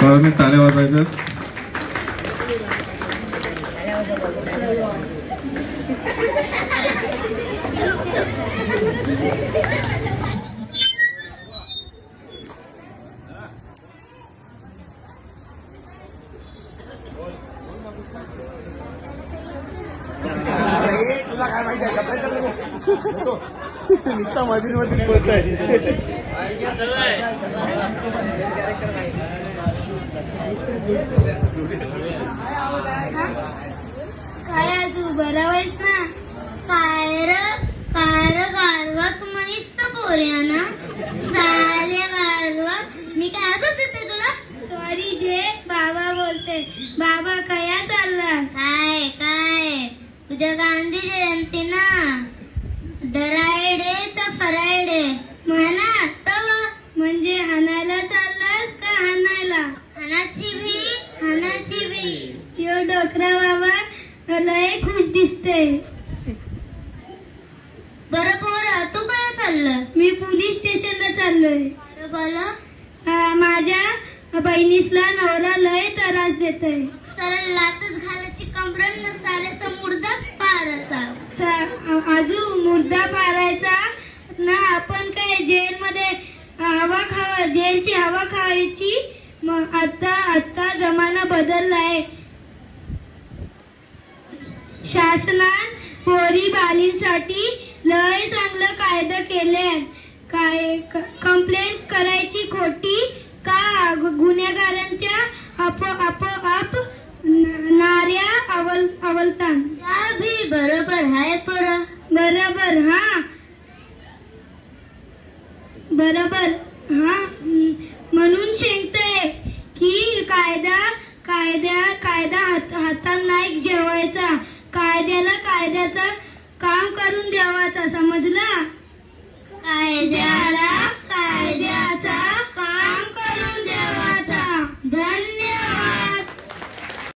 Parabéns, tá legal, vai ver. Thank you. सर्वांनी टाळ्या वाजवायच्या नुसता मधील मधील काय आज बरा ना? काय र काय र गारवा तुम्हाला बोलया ना? चाले गारवा. मी काय होते तुला? सॉरी जे बाबा बोलते. बाबा काय उद्या गांधी जयंती ना दरायडे तर फरायडे. म्हणा तर म्हणजे हाणायला चाललास का हाणायला? हाणाची बी हाणाची बी यो डोकरा बाबा लय खुश दिसते. बरं पोरा तू काय चाललं? मी पोलीस स्टेशनला चाललोय. बोला. माझ्या बहिणीसला नवरा लय त्रास देतोय. सरळ लातच घालत मुद्दा पाळायचा ना आपण काय जेल मध्ये हवा खावा जेलची हवा खायची? आता आता जमाना बदललाय. शासनान पोरी बालींसाठी लय चांगलं कायदा केले काय कंप्लेंट करायची खोटी का? गुन्हेगारांच्या आपो आपोआप न- नाऱ्या अवल अवलतान. भी बरोबर हाय पर. बरोबर हा? बरोबर हा? म्हणून शेंगतय की कायदा कायद्या कायदा हात हातात नाही जेवायचा. कायद्याला कायद्याचं काम करून द्यावाचा. समजला?